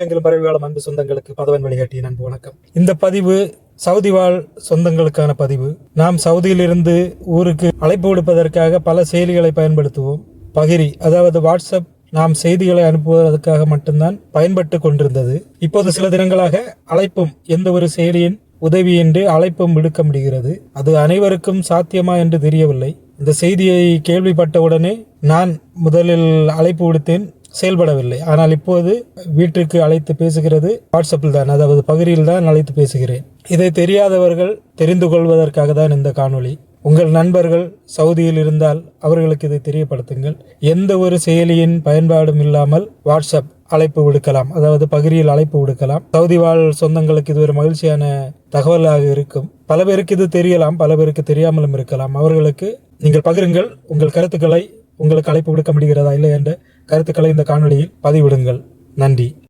எங்கள் பறவைகாலம் அன்பு சொந்தங்களுக்கு பதவன் வழிகாட்டிய அன்பு வணக்கம். இந்த பதிவு சவுதி வாழ் சொந்தங்களுக்கான பதிவு. நாம் சவுதியிலிருந்து ஊருக்கு அழைப்பு விடுப்பதற்காக பல செயலிகளை பயன்படுத்துவோம். பகிரி அதாவது வாட்ஸ்அப் நாம் செய்திகளை அனுப்புவதற்காக மட்டும்தான் பயன்பட்டு கொண்டிருந்தது. இப்போது சில தினங்களாக அழைப்பும் எந்த ஒரு செயலியின் உதவியின்றி அழைப்பும் விடுக்க முடிகிறது. அது அனைவருக்கும் சாத்தியமா என்று தெரியவில்லை. இந்த செய்தியை கேள்விப்பட்டவுடனே நான் முதலில் அழைப்பு விடுத்தேன். செயல்படவில்லை. ஆனால் இப்போது வீட்டிற்கு அழைத்து பேசுகிறது. வாட்ஸ்அப்பில் தான் அதாவது பகிரியில் தான் அழைத்து பேசுகிறேன். இதை தெரியாதவர்கள் தெரிந்து கொள்வதற்காக தான் இந்த காணொளி. உங்கள் நண்பர்கள் சவுதியில் இருந்தால் அவர்களுக்கு இதை தெரியப்படுத்துங்கள். எந்த ஒரு செயலியின் பயன்பாடும் இல்லாமல் வாட்ஸ்அப் அழைப்பு விடுக்கலாம். அதாவது பகிரியில் அழைப்பு விடுக்கலாம். சவுதி வாழ் சொந்தங்களுக்கு இது ஒரு மகிழ்ச்சியான தகவலாக இருக்கும். பல பேருக்கு இது தெரியலாம் பல பேருக்கு தெரியாமலும் இருக்கலாம். அவர்களுக்கு நீங்கள் பகிருங்கள் உங்கள் கருத்துக்களை உங்களுக்கு அழைப்பு விடுக்க முடிகிறதா இல்லை என்ற கருத்துக்களை இந்த காணொளியில் பதிவிடுங்கள். நன்றி.